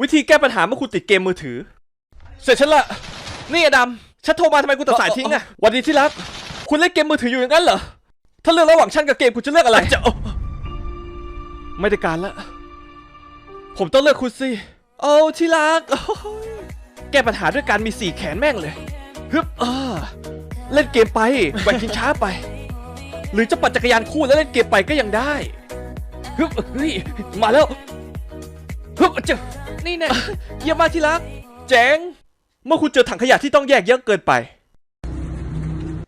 วิธีแก้ปัญหาเมื่อคุณติดเกมมือถือ เสร็จฉันละ นี่อะดำฉันโทรมาทำไมคุณตัดสายทิ้งอะวันดีที่รัก คุณเล่นเกมมือถืออยู่อย่างนั้นเหรอ ถ้าเลือกระหว่างฉันกับเกมคุณจะเลือกอะไรจะไม่ได้การละ ผมต้องเลือกคุณสิ โอ้ที่รักโอ้ยแก้ปัญหาด้วยการมีสี่แขนแม่งเลย ฮึบอ่าเล่นเกมไปแบ่งกินช้าไป หรือจะปั่นจักรยานคู่แล้วเล่นเกมไปก็ยังได้ ฮึบเฮ้ย มาแล้ว ฮึบเจอนี่แน่เยี่ยมมากที่รัก เจ๋ง เมื่อคุณเจอถังขยะที่ต้องแยกเยอะเกินไป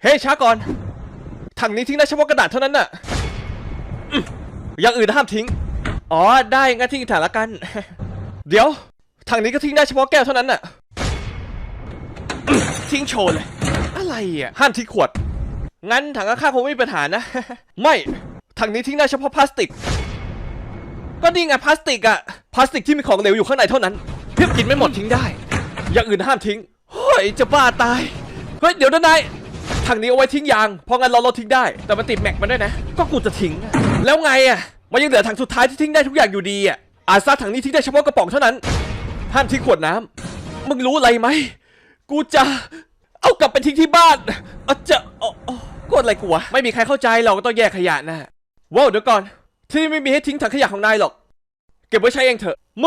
เฮ้ยช้าก่อน ถังนี้ทิ้งได้เฉพาะกระดาษเท่านั้นน่ะอืมอย่างอื่นห้ามทิ้ง อ๋อ ได้งั้นทิ้งถังละกัน เดี๋ยว ถังนี้ก็ทิ้งได้เฉพาะแก้วเท่านั้นน่ะอืมทิ้งโชว์เลย อะไรอะ ห้ามทิ้งขวด งั้นถังข้างๆคงไม่มีปัญหานะ ไม่ ถังนี้ทิ้งได้เฉพาะพลาสติก ก็นี่ไงพลาสติกอะพ ลาสติกที่มีของเหลวอยู่ข้างในเท่านั้น เพียบกินไม่หมดทิ้งได้ อย่างอื่นห้ามทิ้งเฮ้ยจะบ้าตาย เฮ้ยเดี๋ยวนะนายถังนี้เอาไว้ทิ้งยาง เพราะงั้นเราเราทิ้งได้ แต่มันติดแม็กมันด้วยนะ ก็กูจะทิ้ง แล้วไงอะ มันยังเหลือถังสุดท้ายที่ทิ้งได้ทุกอย่างอยู่ดีอะ อาซาถังนี้ทิ้งได้เฉพาะกระป๋องเท่านั้น ห้ามทิ้งขวดน้ำมึงรู้อะไรไหม กูจะ เอากลับไปทิ้งที่บ้านอาจะอาเอากดอะไรกูวะ ไม่มีใครเข้าใจเราก็ต้องแยกขยะนะว้าวเดี๋ยวก่อน ที่นี่ไม่มีให้ทิ้งถังขยะของนายหรอก เก็บไว้ใช้เองเถอะเมื่อ